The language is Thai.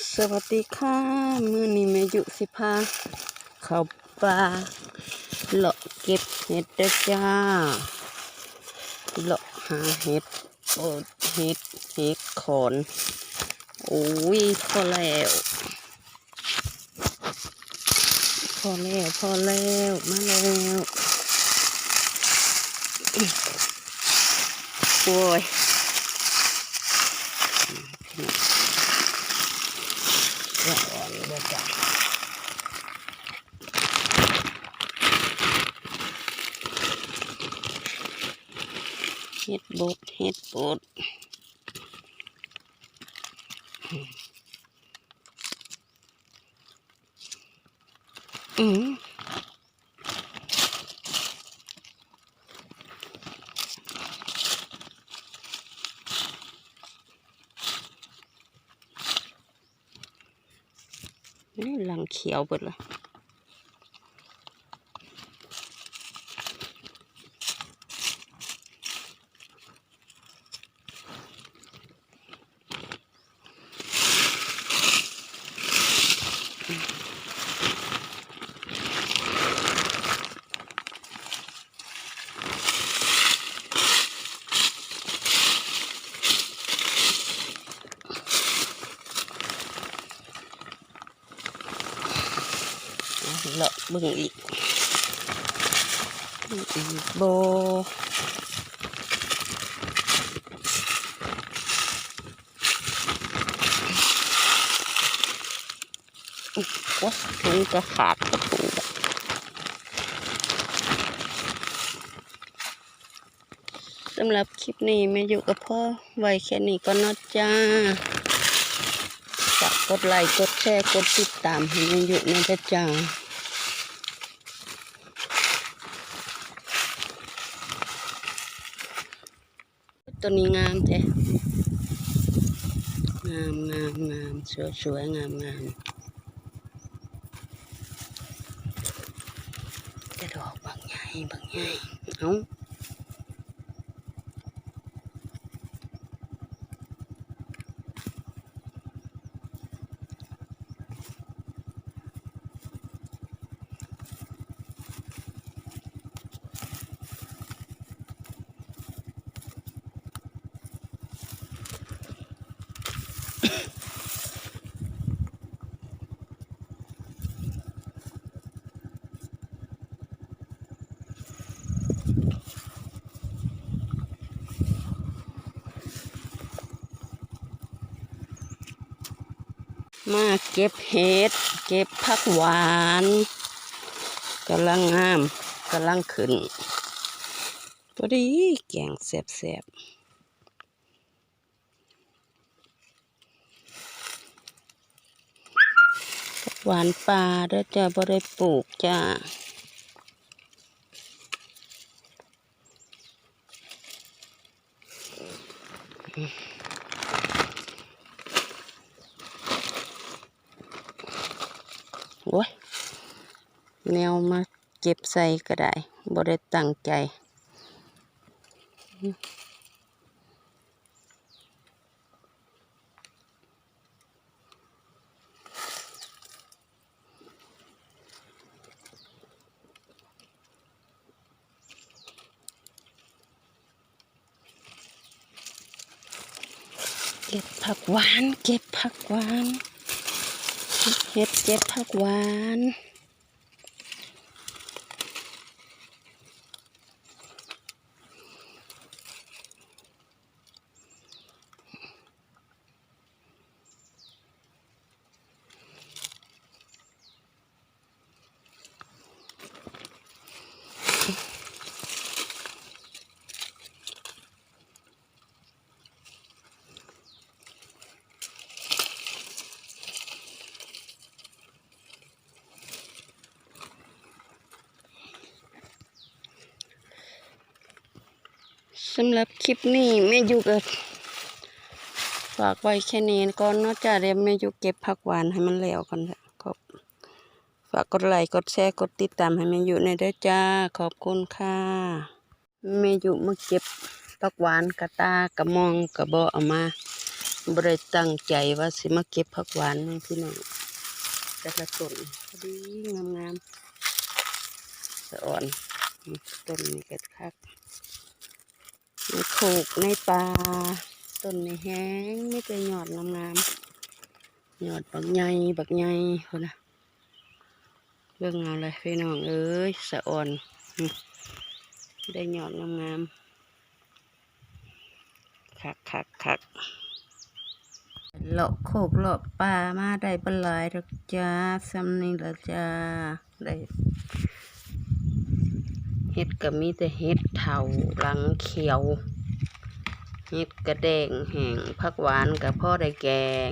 สวัสดีค่ะมื้อนี้แม่ยุสิพาเขาป่าเลาะเก็บเห็ดเด้อจ้าเลาะหาเห็ดโอดเห็ดเห็ดขอนโอ้ยพอแล้วพอแล้วพอแล้วมาแล้วโอ้ย ละอ่อนเลยจ้ะ เฮ็ดบดเฮ็ดบดอืมนี่หลังเขียวเบิดเลย เลาะเบิ่งอีกอีกโบว้าถุงจะขาดกระถุงสำหรับคลิปนี้แม่อยู่กับพ่อไว้แค่นี้ก็นอจ้าฝากกดไลค์กดแชร์กดติดตามให้มันอยู่ในกระจา ตัวนี้งามแท้งามงามงามสวยสวยงามงามจะดอกบางใหญ่บางใหญ่เอ้า มาเก็บเห็ด เก็บผักหวานกำลังงามกำลังขึ้นพอดีแกงแซ่บๆผักหวานป่าด้อจ้าบ่ได้ปลูกจ้า โอ้ยแนวมาเก็บใส่ก็ได้บ่ได้ตั้งใจเก็บผักหวาน เก็บผักหวาน เห็ดเก็บผักหวาน สำหรับคลิปนี้แม่อยู่กับฝากไว้แค่นี้ก่อนนาะจ้าเดี๋ยวแม่อยู่เก็บผักหวานให้มันแล้วกันเถอะขอบฝากกดไลค์กดแชร์กดติดตามให้แม่อยู่ในด้อจ้าขอบคุณค่ะแม่อยู่มาเก็บผักหวานกระตากระมองกระบอเอามาบริตั้งใจว่าสิมาเก็บผักหวานพี่น้องแต่ละต้นพอดีงามๆสะอ่อนต้นนี้ก็คัก ในโขกในป่าต้นในแห้งไม่ไปหยอดงามๆหยอดบักใหญ่บักใหญ่คนนะเบิ่งเอาเลยพี่น้องเอ้ยสะอ่อนได้หยอดงามๆคักคักคักเลาะโคกเลาะป่ามาได้บหลายดอกจ้าซ้ำนี่ละจ้าได้เห็ดก็มีแต่เห็ดเถาหลังเขียว เห็ดกระแดงแห้งผักหวานกับพ่อได้แกง